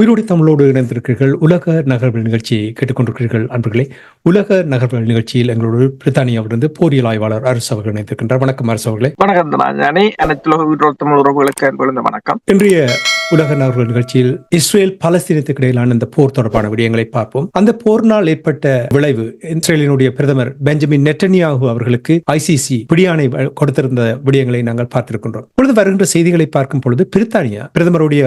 உயிரோடு தமிழோடு இணைந்திருக்கிறீர்கள். உலக நகர்வுகள் நிகழ்ச்சியை கேட்டுக்கொண்டிருக்கிறீர்கள் அன்பர்களே. உலக நகர்வுகள் நிகழ்ச்சியில் எங்களோடு பிரித்தானியாவிலிருந்து போரியல் ஆய்வாளர் அரசு அவர்கள் இணைந்திருக்கின்றார். வணக்கம் அரசு அவர்களே. வணக்கம் தமிழ் உறவுகளுக்கு வணக்கம். இன்றைய உலக நகர்வுகள் நிகழ்ச்சியில் இஸ்ரேல் பலஸ்தீனத்துக்கு இடையிலான இந்த போர் தொடர்பான விடயங்களை பார்ப்போம். அந்த போரினால் ஏற்பட்ட விளைவு இஸ்ரேலினுடைய பிரதமர் பெஞ்சமின் நெட்டன்யாகு அவர்களுக்கு ஐசிசி பிடியாணை கொடுத்திருந்த விடயங்களை நாங்கள் பார்த்திருக்கின்றோம். பொழுது வருகின்ற செய்திகளை பார்க்கும் பொழுது பிரித்தானியா பிரதமருடைய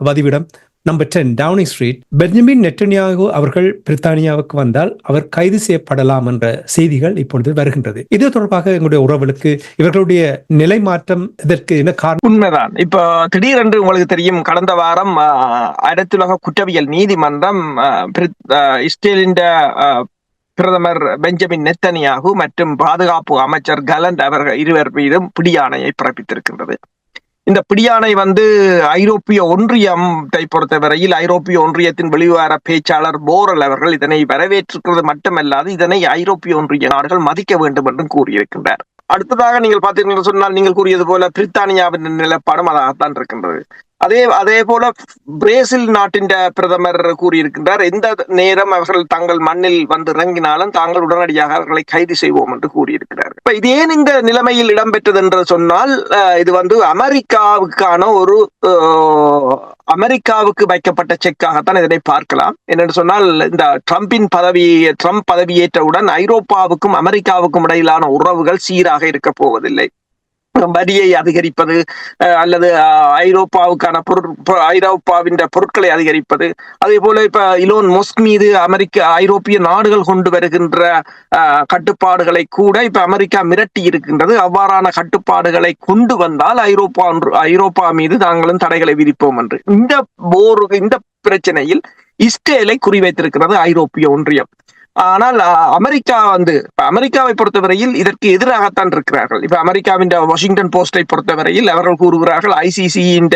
வதிவிடம் number ten Downing Street Benjamin Netanyahu அவர்கள் பிரித்தானியாவுக்கு வந்தால் அவர் கைது செய்யப்படலாம் என்ற செய்திகள் இப்பொழுது வருகின்றது. இது தொடர்பாக எங்களுடைய உறவுகளுக்கு இவர்களுடைய நிலை மாற்றம் இதற்கு என்ன காரணம்? உண்மைதான். இப்போ திடீரென்று உங்களுக்கு தெரியும் கடந்த வாரம் ஆஹ், அனைத்துலக குற்றவியல் நீதிமன்றம் ஆஹ், பிரித்- ஆஹ், இஸ்ரேலின் ஆஹ், பிரதமர் பெஞ்சமின் நெத்தனியாகு மற்றும் பாதுகாப்பு அமைச்சர் கலண்ட் அவர்கள் இருவர் மீதும் பிடியாணையை பிறப்பித்திருக்கின்றது. இந்த பிடியானை வந்து ஐரோப்பிய ஒன்றியத்தை பொறுத்தவரையில் ஐரோப்பிய ஒன்றியத்தின் வெளிவார பேச்சாளர் போரல் அவர்கள் இதனை வரவேற்றிருக்கிறது மட்டுமல்லாது இதனை ஐரோப்பிய ஒன்றிய நாடுகள் மதிக்க வேண்டும் என்றும் கூறியிருக்கின்றார் அடுத்ததாக நீங்கள் பார்த்தீங்கன்னா சொன்னால் நீங்கள் கூறியது போல பிரித்தானியாவின் நிலப்பாடும் அதாகத்தான் இருக்கின்றது. அதே அதே போல பிரேசில் நாட்டின் பிரதமர் கூறியிருக்கின்றார் எந்த நேரம் அவர்கள் தங்கள் மண்ணில் வந்து இறங்கினாலும் தாங்கள் உடனடியாக அவர்களை கைது செய்வோம் என்று கூறியிருக்கிறார். இப்ப இது ஏன் இந்த நிலைமையில் இடம்பெற்றது என்று சொன்னால் இது வந்து அமெரிக்காவுக்கான ஒரு அமெரிக்காவுக்கு வைக்கப்பட்ட செக்காகத்தான் இதனை பார்க்கலாம். என்னென்னு சொன்னால் இந்த ட்ரம்பின் பதவி ட்ரம்ப் பதவியேற்றவுடன் ஐரோப்பாவுக்கும் அமெரிக்காவுக்கும் இடையிலான உறவுகள் சீராக இருக்க போவதில்லை. வரியை அதிகரிப்பது அல்லது ஐரோப்பாவுக்கான பொருட் ஐரோப்பாவின் பொருட்களை அதிகரிப்பது. அதே போல இப்ப இலோன் மொஸ்க் மீது அமெரிக்க ஐரோப்பிய நாடுகள் கொண்டு வருகின்ற கட்டுப்பாடுகளை கூட இப்ப அமெரிக்கா மிரட்டி இருக்கின்றது. அவ்வாறான கட்டுப்பாடுகளை கொண்டு வந்தால் ஐரோப்பா ஒன்று- ஐரோப்பா மீது நாங்களும் தடைகளை விதிப்போம் என்று. இந்த போர் இந்த பிரச்சனையில் இஸ்ரேலை குறிவைத்திருக்கிறது ஐரோப்பிய ஒன்றியம். ஆனால் அமெரிக்கா வந்து இப்ப அமெரிக்காவை பொறுத்தவரையில் இதற்கு எதிராகத்தான் இருக்கிறார்கள். இப்ப அமெரிக்காவின் வாஷிங்டன் போஸ்டை பொறுத்தவரையில் அவர்கள் கூறுகிறார்கள் ஐசிசியின்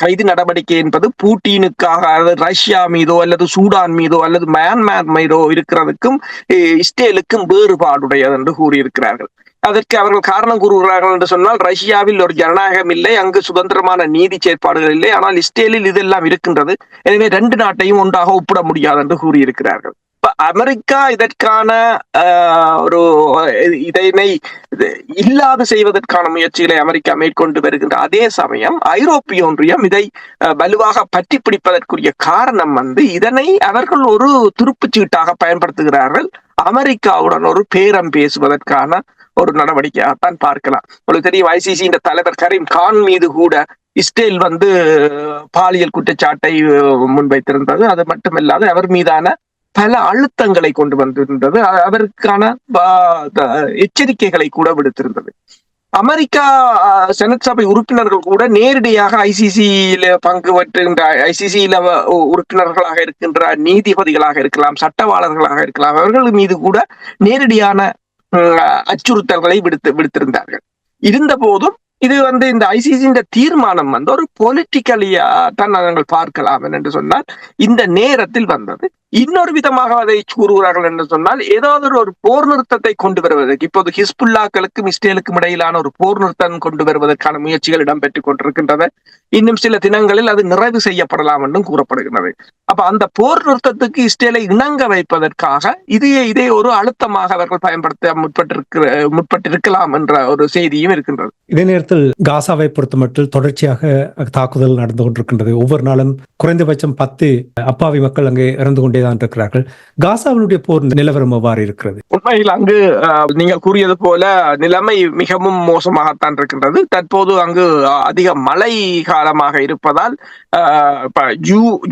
கைது நடவடிக்கை என்பது பூட்டினுக்காக அல்லது ரஷ்யா மீதோ அல்லது சூடான் மீதோ அல்லது மியான்மர் மீதோ இருக்கிறதுக்கும் இஸ்ரேலுக்கும் வேறுபாடுடையது என்று கூறியிருக்கிறார்கள். அதற்கு அவர்கள் காரணம் கூறுகிறார்கள் என்று சொன்னால் ரஷ்யாவில் ஒரு ஜனநாயகம் இல்லை அங்கு சுதந்திரமான நீதி செயற்பாடுகள் இல்லை ஆனால் இஸ்ரேலில் இதெல்லாம் இருக்கின்றது. எனவே ரெண்டு நாட்டையும் ஒன்றாக ஒப்பிட முடியாது என்று கூறியிருக்கிறார்கள். அமெரிக்கா இதற்கான ஒரு இதனை இல்லாது செய்வதற்கான முயற்சிகளை அமெரிக்கா மேற்கொண்டு வருகின்ற அதே சமயம் ஐரோப்பிய ஒன்றியம் இதை வலுவாக பற்றி பிடிப்பதற்குரிய காரணம் வந்து இதனை அவர்கள் ஒரு துருப்புச் சீட்டாக பயன்படுத்துகிறார்கள். அமெரிக்காவுடன் ஒரு பேரம் பேசுவதற்கான ஒரு நடவடிக்கையாகத்தான் பார்க்கலாம். உங்களுக்கு தெரியும் ஐசிசி தலைவர் கரீம் கான் மீது கூட இஸ்ரேல் வந்து பாலியல் குற்றச்சாட்டை முன்வைத்திருந்தது. அது மட்டுமல்லாது அவர் மீதான பல அழுத்தங்களை கொண்டு வந்திருந்தது. அவருக்கான எச்சரிக்கைகளை கூட விடுத்திருந்தது. அமெரிக்கா ஆஹ், செனட் சபை உறுப்பினர்கள் கூட நேரடியாக ஐசிசியில பங்கு பெற்றுகின்ற ஐசிசியில உறுப்பினர்களாக இருக்கின்ற நீதிபதிகளாக இருக்கலாம் சட்டவாளர்களாக இருக்கலாம் அவர்கள் மீது கூட நேரடியான அச்சுறுத்தல்களை விடுத்து விடுத்திருந்தார்கள். இருந்த போதும் இது வந்து இந்த ஐசிசியின் தீர்மானம் வந்து ஒரு பொலிட்டிக்கலியா தான் நாங்கள் பார்க்கலாம் என்று சொன்னால் இந்த நேரத்தில் வந்தது. இன்னொரு விதமாக அதை கூறுகிறார்கள் என்று சொன்னால் ஏதாவது ஒரு போர் நிறுத்தத்தை கொண்டு வருவதற்கு இப்போது ஹிஸ்புல்லாக்களுக்கும் இஸ்ரேலுக்கும் இடையிலான ஒரு போர் நிறுத்தம் கொண்டு வருவதற்கான முயற்சிகள் இடம்பெற்றுக் கொண்டிருக்கின்றன. இன்னும் சில தினங்களில் அது நிறைவு செய்யப்படலாம் என்றும் கூறப்படுகிறது. அப்ப அந்த போர் நிறுத்தத்துக்கு இஸ்ரேலை இணங்க வைப்பதற்காக இதையே இதே ஒரு அழுத்தமாக அவர்கள் பயன்படுத்த முற்பட்டிருக்கிற முற்பட்டிருக்கலாம் என்ற ஒரு செய்தியும் இருக்கின்றது. இதே நேரத்தில் காசாவை பொறுத்தமட்டில் தொடர்ச்சியாக தாக்குதல் நடந்து கொண்டிருக்கின்றது. ஒவ்வொரு நாளும் குறைந்தபட்சம் பத்து அப்பாவி மக்கள் அங்கே இறந்து கொண்டே தான் இருக்கிறார்கள் காசாவினுடைய போர் நிலவரம் எவ்வாறு இருக்கிறது? உண்மையில் அங்கு அஹ், நீங்கள் கூறியது போல நிலைமை மிகவும் மோசமாகத்தான் இருக்கின்றது. தற்போது அங்கு அதிக மழை காலமாக இருப்பதால்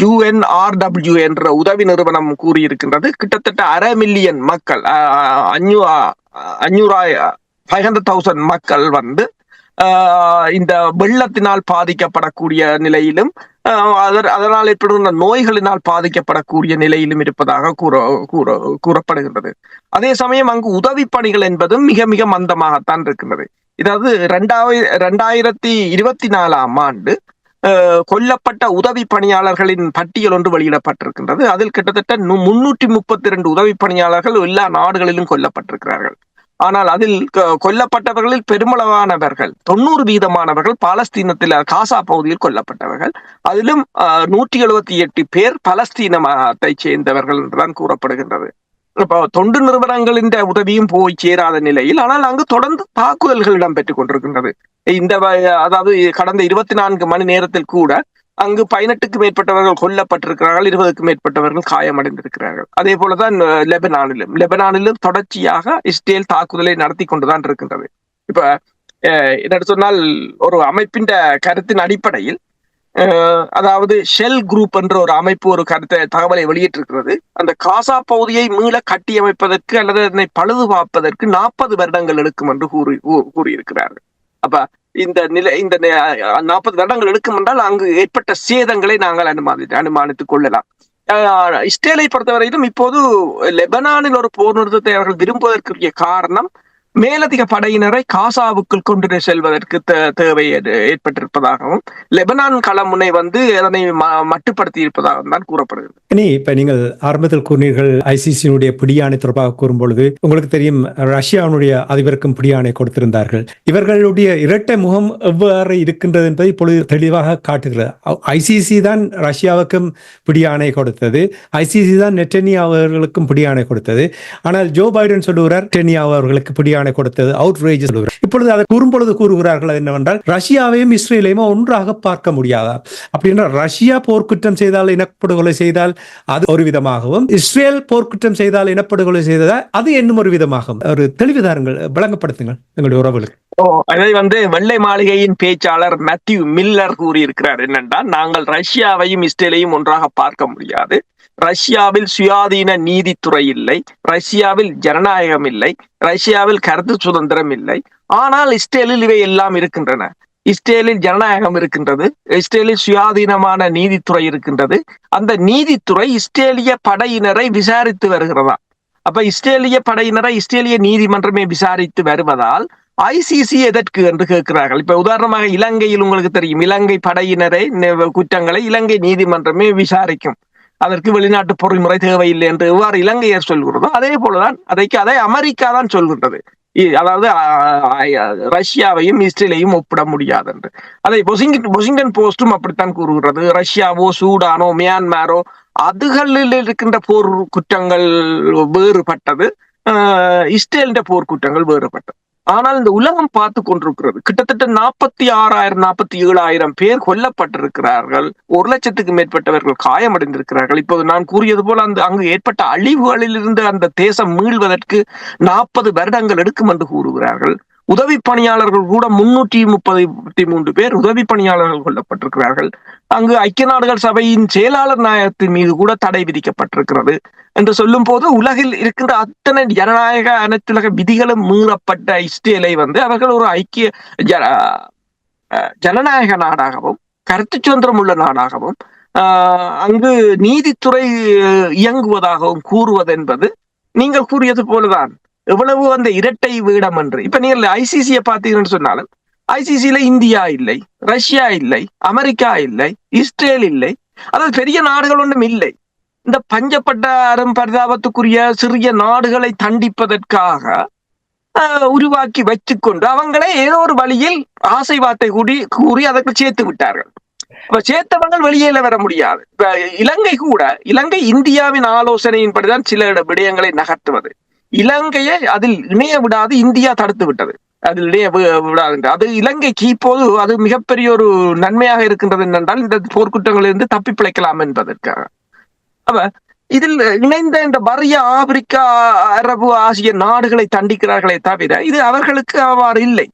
யூஎன்ஆர்டபிள்யூ என்ற உதவி நிறுவனம் கூறியிருக்கின்றது. கிட்டத்தட்ட அரை மில்லியன் மக்கள் அஹ், அஞ்சூறாய் ஃபைவ் ஹண்ட்ரட் தௌசண்ட் மக்கள் வந்து இந்த வெள்ளத்தினால் பாதிக்கப்படக்கூடிய நிலையிலும் அதனால் ஏற்படுகின்ற நோய்களினால் பாதிக்கப்படக்கூடிய நிலையிலும் இருப்பதாக கூற கூற கூறப்படுகின்றது. அதே சமயம் அங்கு உதவி பணிகள் என்பதும் மிக மிக மந்தமாகத்தான் இருக்கின்றது. இதாவது ரெண்டாயிர ரெண்டாயிரத்தி இருபத்தி நாலாம் ஆண்டு கொல்லப்பட்ட உதவி பணியாளர்களின் பட்டியல் ஒன்று வெளியிடப்பட்டிருக்கின்றது. அதில் கிட்டத்தட்ட முன்னூற்றி முப்பத்தி இரண்டு உதவி பணியாளர்கள் எல்லா நாடுகளிலும் கொல்லப்பட்டிருக்கிறார்கள். ஆனால் அதில் கொல்லப்பட்டவர்களில் பெருமளவானவர்கள் தொண்ணூறு வீதமானவர்கள் பாலஸ்தீனத்தில் காசா பகுதியில் கொல்லப்பட்டவர்கள். அதிலும் நூற்றி எழுபத்தி எட்டு பேர் பலஸ்தீனத்தை சேர்ந்தவர்கள் என்றுதான் கூறப்படுகின்றது. இப்போ தொண்டு நிறுவனங்களின் உதவியும் போய் சேராத நிலையில் ஆனால் அங்கு தொடர்ந்து தாக்குதல்கள் இடம்பெற்றுக் கொண்டிருக்கின்றது. இந்த அதாவது கடந்த இருபத்தி நான்கு மணி நேரத்தில் கூட அங்கு பதினெட்டுக்கு மேற்பட்டவர்கள் கொல்லப்பட்டிருக்கிறார்கள் இருபதுக்கும் மேற்பட்டவர்கள் காயமடைந்திருக்கிறார்கள். அதே போலதான் லெபனானிலும். லெபனானிலும் தொடர்ச்சியாக இஸ்ரேல் தாக்குதலை நடத்தி கொண்டுதான் இருக்கின்றது. இப்ப அஹ், என்னென்னு சொன்னால் ஒரு அமைப்பின் கருத்தின் அடிப்படையில் அஹ், அதாவது ஷெல் குரூப் என்ற ஒரு அமைப்பு ஒரு கருத்தை தகவலை வெளியிட்டிருக்கிறது. அந்த காசா பகுதியை மீள கட்டியமைப்பதற்கு அல்லது அதனை பழுது பார்ப்பதற்கு நாற்பது வருடங்கள் எடுக்கும் என்று கூறி கூறியிருக்கிறார்கள். அப்ப இந்த நிலை இந்த நாற்பது வருடங்கள் எடுக்கும் என்றால் அங்கு ஏற்பட்ட சேதங்களை நாங்கள் அனுமானி அனுமானித்துக் கொள்ளலாம். இஸ்ரேலை பொறுத்தவரையிலும் இப்போது லெபனானில் ஒரு போர் நிறுத்தத்தை அவர்கள் விரும்புவதற்குரிய காரணம் மேலதிக படையினரை காசாவுக்குள் கொண்டு செல்வதற்கு தேவை ஏற்பட்டிருப்பதாகவும் லெபனான் களமுனை வந்து அதனை மட்டுப்படுத்தி இருப்பதாகவும் தான் கூறப்படுகிறது. இனி இப்ப நீங்கள் ஆரம்பத்தில் கூறினீர்கள் ஐசிசியினுடைய பிடியாணை தொடர்பாக கூறும்பொழுது உங்களுக்கு தெரியும் ரஷ்யாவினுடைய அதிபருக்கும் பிடியாணை கொடுத்திருந்தார்கள். இவர்களுடைய இரட்டை முகம் எவ்வாறு இருக்கின்றது என்பதை இப்பொழுது தெளிவாக காட்டுகிறது. ஐசிசி தான் ரஷ்யாவுக்கும் பிடியாணை கொடுத்தது. ஐசிசி தான் நெட்டனியா அவர்களுக்கும் பிடியாணை கொடுத்தது. ஆனால் ஜோ பைடன் சொல்லுகிறார் நெட்டனியா அவர்களுக்கு பிடியாணை கொடுத்தது அவுட்ரேஜ் இப்பொழுது அதை கூறும்பொழுது கூறுகிறார்கள் என்னவென்றால் ரஷ்யாவையும் இஸ்ரேலையும் ஒன்றாக பார்க்க முடியாதா? அப்படின்னா ரஷ்யா போர்க்குற்றம் செய்தால் இனப்படுகொலை செய்தால் அது ஒரு விதமாகவும் இஸ்ரேல் போர்க்குற்றம் செய்தால் இனப்படுகொலை செய்ததால் அது இன்னும் ஒரு விதமாகும் ஒரு தெளிவுதாரங்கள் விளங்கப்படுத்துங்கள் எங்களுடைய உறவுகளுக்கு. அதை வந்து வெள்ளை மாளிகையின் பேச்சாளர் மேத்யூ மில்லர் கூறியிருக்கிறார். என்னென்றால் நாங்கள் ரஷ்யாவையும் இஸ்ரேலையும் ஒன்றாக பார்க்க முடியாது. ரஷ்யாவில் சுயாதீன நீதித்துறை இல்லை. ரஷ்யாவில் ஜனநாயகம் இல்லை. ரஷ்யாவில் கருத்து சுதந்திரம் இல்லை. ஆனால் இஸ்ரேலில் இவை எல்லாம் இருக்கின்றன. இஸ்ரேலில் ஜனநாயகம் இருக்கின்றது. இஸ்ரேலில் சுயாதீனமான நீதித்துறை இருக்கின்றது. அந்த நீதித்துறை இஸ்ரேலிய படையினரை விசாரித்து வருகிறதா? அப்ப இஸ்ரேலிய படையினரை இஸ்ரேலிய நீதிமன்றமே விசாரித்து வருவதால் ஐசிசி எதற்கு என்று கேட்கிறார்கள். இப்ப உதாரணமாக இலங்கையில் உங்களுக்கு தெரியும். இலங்கை படையினரை குற்றங்களை இலங்கை நீதிமன்றமே விசாரிக்கும். அதற்கு வெளிநாட்டு பொறிமுறை தேவையில்லை என்று எவ்வாறு இலங்கையர் சொல்கிறதோ அதே போலதான் அதைக்கு அதை அமெரிக்கா தான் சொல்கின்றது. அதாவது ரஷ்யாவையும் இஸ்ரேலையும் ஒப்பிட முடியாது என்று. அதை பொசிங்டன் பொசிங்டன் போஸ்டும் அப்படித்தான் கூறுகிறது. ரஷ்யாவோ சூடானோ மியான்மாரோ அதுகளில் இருக்கின்ற போர் குற்றங்கள் வேறுபட்டது. ஆஹ் இஸ்ரேலின் போர் குற்றங்கள் வேறுபட்டது. ஆனால் இந்த உலகம் பார்த்து கொண்டிருக்கிறது. கிட்டத்தட்ட நாற்பத்தி ஆறாயிரம் நாற்பத்தி ஏழாயிரம் பேர் கொல்லப்பட்டிருக்கிறார்கள். ஒரு லட்சத்துக்கு மேற்பட்டவர்கள் காயமடைந்திருக்கிறார்கள். இப்போது நான் கூறியது போல அந்த அங்கு ஏற்பட்ட அழிவுகளில் இருந்து அந்த தேசம் மீள்வதற்கு நாற்பது வருடங்கள் எடுக்கும் என்று கூறுகிறார்கள். உதவி பணியாளர்கள் கூட முன்னூற்றி முப்பத்தி மூன்று பேர் உதவி பணியாளர்கள் கொல்லப்பட்டிருக்கிறார்கள். அங்கு ஐக்கிய நாடுகள் சபையின் செயலாளர் நாயகத்தின் மீது கூட தடை விதிக்கப்பட்டிருக்கிறது. என்று சொல்லும் போது உலகில் இருக்கின்ற அத்தனை ஜனநாயக அனைத்துலக விதிகளும் மீறப்பட்ட இஸ்ரேலை வந்து அவர்கள் ஒரு ஐக்கிய ஜ- அஹ் ஜனநாயக நாடாகவும் கருத்து சுதந்திரம் உள்ள நாடாகவும் ஆஹ் அங்கு நீதித்துறை இயங்குவதாகவும் கூறுவது என்பது நீங்கள் கூறியது போலதான். எவ்வளவு அந்த இரட்டை வீடம் என்று. இப்ப நீங்கள் ஐசிசியை பார்த்தீங்கன்னு சொன்னாலும் ஐசிசியில இந்தியா இல்லை ரஷ்யா இல்லை அமெரிக்கா இல்லை இஸ்ரேல் இல்லை அதாவது பெரிய நாடுகள் ஒன்றும் இல்லை. இந்த பஞ்சப்பட்ட அரும் பரிதாபத்துக்குரிய சிறிய நாடுகளை தண்டிப்பதற்காக ஆஹ், உருவாக்கி வச்சுக்கொண்டு அவங்களே ஏதோ ஒரு வழியில் ஆசை வார்த்தை கூடி கூறி அதற்கு சேர்த்து விட்டார்கள். இப்ப சேர்த்தவங்கள் வெளியில வர முடியாது. இப்ப இலங்கை கூட இலங்கை இந்தியாவின் ஆலோசனையின்படிதான் சில விடயங்களை நகர்த்துவது. இலங்கையை அதில் இணைய விடாது இந்தியா தடுத்து விட்டது. அதில் இணைய விடாது என்று. அது இலங்கைக்கு இப்போது அது மிகப்பெரிய ஒரு நன்மையாக இருக்கின்றது என்னென்றால் இந்த போர்க்குற்றங்களிலிருந்து தப்பி பிழைக்கலாம் என்பதற்காக. அப்ப இதில் இணைந்த இந்த வறிய ஆப்பிரிக்கா அரபு ஆசிய நாடுகளை தண்டிக்கிறார்களே தவிர இது அவர்களுக்கு அவ்வாறு இல்லை.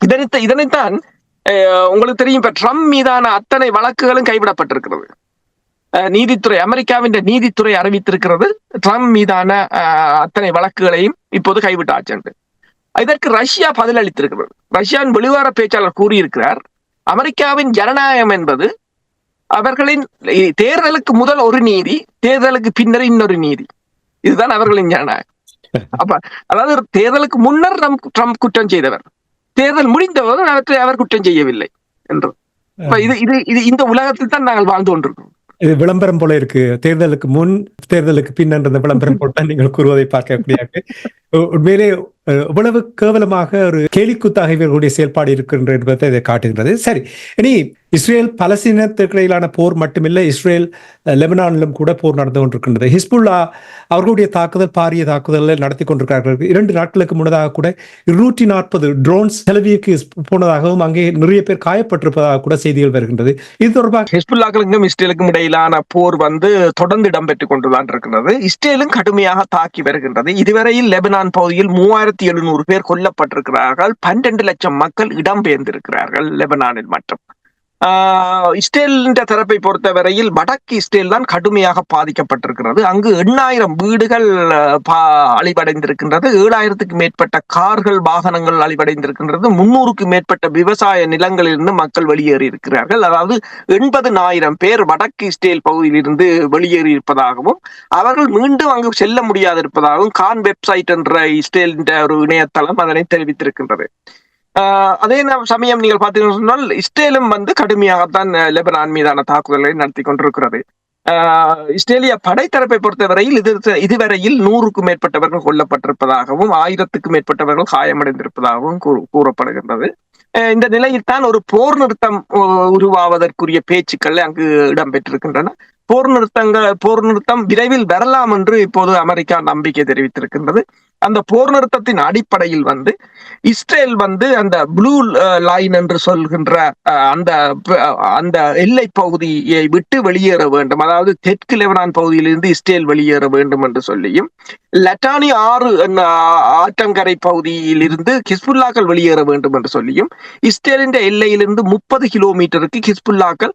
இதனைத்தான் இதனைத்தான் அஹ், உங்களுக்கு தெரியும் இப்ப ட்ரம்ப் மீதான அத்தனை வழக்குகளும் கைவிடப்பட்டிருக்கிறது. நீதித்துறை அமெரிக்காவின் நீதித்துறை அறிவித்திருக்கிறது ட்ரம்ப் மீதான அத்தனை வழக்குகளையும் இப்போது கைவிட்டாச்சு என்று. இதற்கு ரஷ்யா பதிலளித்திருக்கிறது. ரஷ்யாவின் வெளிவார பேச்சாளர் கூறியிருக்கிறார் அமெரிக்காவின் ஜனநாயகம் என்பது அவர்களின் தேர்தலுக்கு முதல் ஒரு நீதி தேர்தலுக்கு பின்னர் இன்னொரு நீதி. இதுதான் அவர்களின் ஜனநாயகம். அப்ப அதாவது தேர்தலுக்கு முன்னர் ட்ரம்ப் ட்ரம்ப் குற்றம் செய்தவர். தேர்தல் முடிந்தவர் அவற்றை அவர் குற்றம் செய்யவில்லை என்று. இது இது இது இந்த உலகத்தில் தான் நாங்கள் வாழ்ந்து கொண்டிருக்கோம் இது விளம்பரம் போல இருக்கு. தேர்தலுக்கு முன் தேர்தலுக்கு பின்னன்ற விளம்பரம் போல நீங்கள் கூறுவதை பார்க்கக்கூடியது உண்மையிலே அஹ், இவ்வளவு கேவலமாக ஒரு கேலிக்குத்தாக இவர்களுடைய செயல்பாடு இருக்கின்ற என்பதை இதை காட்டுகின்றது. சரி இனி இஸ்ரேல் பலஸ்தீனத்துக்கு போர் மட்டுமில்லை இஸ்ரேல் லெபனானிலும் கூட போர் நடந்து கொண்டிருக்கின்றது. ஹிஸ்புல்லா அவர்களுடைய தாக்குதல் பாரிய தாக்குதலை நடத்தி கொண்டிருக்கிறார்கள். இரண்டு நாட்களுக்கு முன்னதாக கூட இருநூற்றி நாற்பது ட்ரோன்ஸ் செலவிற்கு போனதாகவும் அங்கே நிறைய பேர் காயப்பட்டிருப்பதாக கூட செய்திகள் வருகின்றது. இது தொடர்பாக ஹிஸ்புல்லாக்களுக்கும் இஸ்ரேலுக்கும் இடையிலான போர் வந்து தொடர்ந்து இடம்பெற்றுக் கொண்டுதான் இருக்கிறது இஸ்ரேலும் கடுமையாக தாக்கி வருகின்றது. இதுவரையில் லெபனான் பகுதியில் மூவாயிரத்தி எழுநூறு பேர் கொல்லப்பட்டிருக்கிறார்கள். பன்னிரண்டு லட்சம் மக்கள் இடம்பெயர்ந்திருக்கிறார்கள் லெபனானில் மட்டும். இஸ்ரேலின் தரப்பை பொறுத்தவரையில் வடக்கு இஸ்ரேல் தான் கடுமையாக பாதிக்கப்பட்டிருக்கிறது. அங்கு எண்ணாயிரம் வீடுகள் பா- அழிவடைந்திருக்கின்றது. ஏழாயிரத்துக்கு மேற்பட்ட கார்கள் வாகனங்கள் அழிவடைந்திருக்கின்றது. முன்னூறுக்கு மேற்பட்ட விவசாய நிலங்களிலிருந்து மக்கள் வெளியேறி இருக்கிறார்கள். அதாவது எண்பது ஆயிரம் பேர் வடக்கு இஸ்ரேல் பகுதியிலிருந்து வெளியேறி இருப்பதாகவும் அவர்கள் மீண்டும் அங்கு செல்ல முடியாது இருப்பதாகவும் கான் வெப்சைட் என்ற இஸ்ரேலின் ஒரு இணையதளம் அதனை தெரிவித்திருக்கின்றது. அதே சமயம் நீங்கள் பார்த்தீங்கன்னு சொன்னால் இஸ்ரேலும் வந்து கடுமையாகத்தான் லெபனான் மீதான தாக்குதலை நடத்தி கொண்டிருக்கிறது. ஆஹ் இஸ்ரேலிய படைத்தரப்பை பொறுத்தவரையில் இது இதுவரையில் நூறுக்கும் மேற்பட்டவர்கள் கொல்லப்பட்டிருப்பதாகவும் ஆயிரத்துக்கும் மேற்பட்டவர்கள் காயமடைந்திருப்பதாகவும் கூறப்படுகின்றது. அஹ் இந்த நிலையில் தான் ஒரு போர் நிறுத்தம் உருவாவதற்குரிய பேச்சுக்கள் அங்கு இடம்பெற்றிருக்கின்றன. போர் நிறுத்தங்கள் போர் நிறுத்தம் விரைவில் வரலாம் என்று இப்போது அமெரிக்கா நம்பிக்கை தெரிவித்திருக்கின்றது. அந்த போர் நிறுத்தத்தின் அடிப்படையில் வந்து இஸ்ரேல் வந்து அந்த ப்ளூ லைன் என்று சொல்கின்ற அந்த அந்த எல்லை பகுதியை விட்டு வெளியேற வேண்டும். அதாவது தெற்கு லெபனான் பகுதியிலிருந்து இஸ்ரேல் வெளியேற வேண்டும் என்று சொல்லியும் லட்டானி ஆறு ஆற்றங்கரை பகுதியிலிருந்து ஹிஸ்புல்லாக்கள் வெளியேற வேண்டும் என்று சொல்லியும் இஸ்ரேலின் எல்லையிலிருந்து முப்பது கிலோமீட்டருக்கு ஹிஸ்புல்லாக்கள்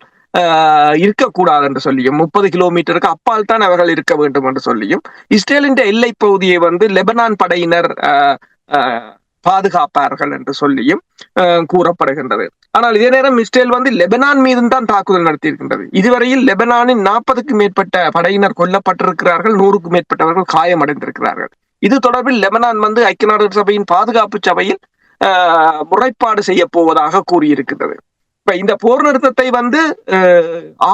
இருக்கக்கூடாது என்று சொல்லியும் முப்பது கிலோமீட்டருக்கு அப்பால் தான் அவர்கள் இருக்க வேண்டும் என்று சொல்லியும் இஸ்ரேலின் எல்லை பகுதியை வந்து லெபனான் படையினர் ஆஹ், பாதுகாப்பார்கள் என்று சொல்லியும் கூறப்படுகின்றது. ஆனால் இதே நேரம் இஸ்ரேல் வந்து லெபனான் மீதும் தான் தாக்குதல் நடத்தியிருக்கின்றது. இதுவரையில் லெபனானின் நாற்பதுக்கும் மேற்பட்ட படையினர் கொல்லப்பட்டிருக்கிறார்கள் நூறுக்கும் மேற்பட்டவர்கள் காயமடைந்திருக்கிறார்கள். இது தொடர்பில் லெபனான் வந்து ஐக்கிய நாடுகள் சபையின் பாதுகாப்பு சபையில் ஆஹ், முறைப்பாடு செய்ய போவதாக கூறியிருக்கின்றது. இப்ப இந்த போர் நிறுத்தத்தை வந்து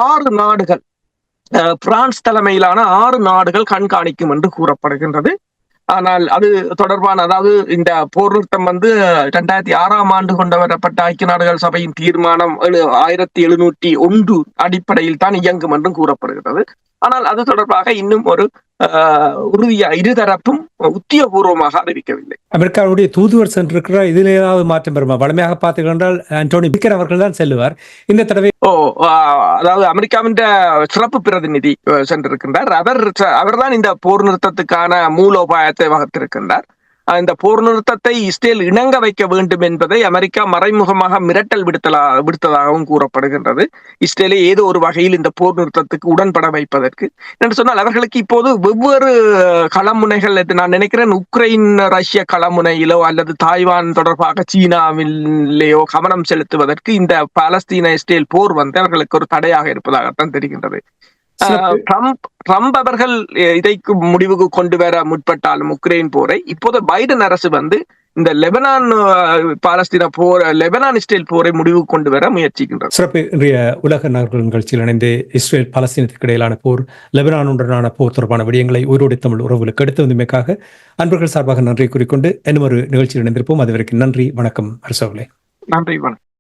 ஆறு நாடுகள் பிரான்ஸ் தலைமையிலான ஆறு நாடுகள் கண்காணிக்கும் என்று கூறப்படுகின்றது. ஆனால் அது தொடர்பான அதாவது இந்த போர் நிறுத்தம் வந்து இரண்டாயிரத்தி ஆறாம் ஆண்டு கொண்டு வரப்பட்ட ஐக்கிய நாடுகள் சபையின் தீர்மானம் ஆயிரத்தி எழுநூற்றி ஒன்று அடிப்படையில் தான் இயங்கும் என்றும் கூறப்படுகிறது. ஆனால் அது தொடர்பாக இன்னும் ஒரு உறுதியா இருதரப்பும் உத்தியோகபூர்வமாக அறிவிக்கவில்லை. அமெரிக்காவுடைய தூதுவர் சென்றிருக்கிறார் இதில் ஏதாவது மாற்றம் வருமா வளமையாக பார்த்தீர்கள் ஆண்டோனி பிக்கர் அவர்கள் தான் செல்லுவார். இந்த தடவை ஓ அதாவது அமெரிக்காவின் சிறப்பு பிரதிநிதி சென்றிருக்கின்றார். அவர் அவர்தான் இந்த போர் நிறுத்தத்துக்கான மூலோபாயத்தை வகுத்திருக்கின்றார். இந்த போர் நிறுத்தத்தை இஸ்ரேல் இணங்க வைக்க வேண்டும் என்பதை அமெரிக்கா மறைமுகமாக மிரட்டல் விடுத்தலா விடுத்ததாகவும் கூறப்படுகின்றது. இஸ்ரேலை ஏதோ ஒரு வகையில் இந்த போர் நிறுத்தத்துக்கு உடன்பட வைப்பதற்கு. என்று சொன்னால் அவர்களுக்கு இப்போது வெவ்வேறு களமுனைகள் நான் நினைக்கிறேன் உக்ரைன் ரஷ்ய களமுனையிலோ அல்லது தாய்வான் தொடர்பாக சீனாவிலேயோ கவனம் செலுத்துவதற்கு இந்த பாலஸ்தீன இஸ்ரேல் போர் வந்து அவர்களுக்கு ஒரு தடையாக இருப்பதாகத்தான் தெரிகின்றது. ட்ரம்ப் ட்ரம்ப் அவர்கள் இதைக்கு முடிவுக்கு கொண்டு வர முற்பட்டாலும் உக்ரைன் போரை இப்போது பைடன் அரசு வந்து இந்த லெபனான் பாலஸ்தீன போர் லெபனான் இஸ்ரேல் போரை முடிவுக்கு கொண்டு வர முயற்சிக்கின்றது. சிறப்பு. இன்றைய உலக நகர்கள் நிகழ்ச்சியில் இணைந்து இஸ்ரேல் பலஸ்தீனத்துக்கு இடையிலான போர் லெபனானுடனான போர் தொடர்பான விடயங்களை உயிரோடு தமிழ் உறவுகளுக்கு எடுத்து வந்தமைக்காக அன்பர்கள் சார்பாக நன்றி கூறிக்கொண்டு இன்னும் ஒரு நிகழ்ச்சியில் இணைந்திருப்போம். அதுவரைக்கும் நன்றி வணக்கம் அரசவர்களே. நன்றி வணக்கம்.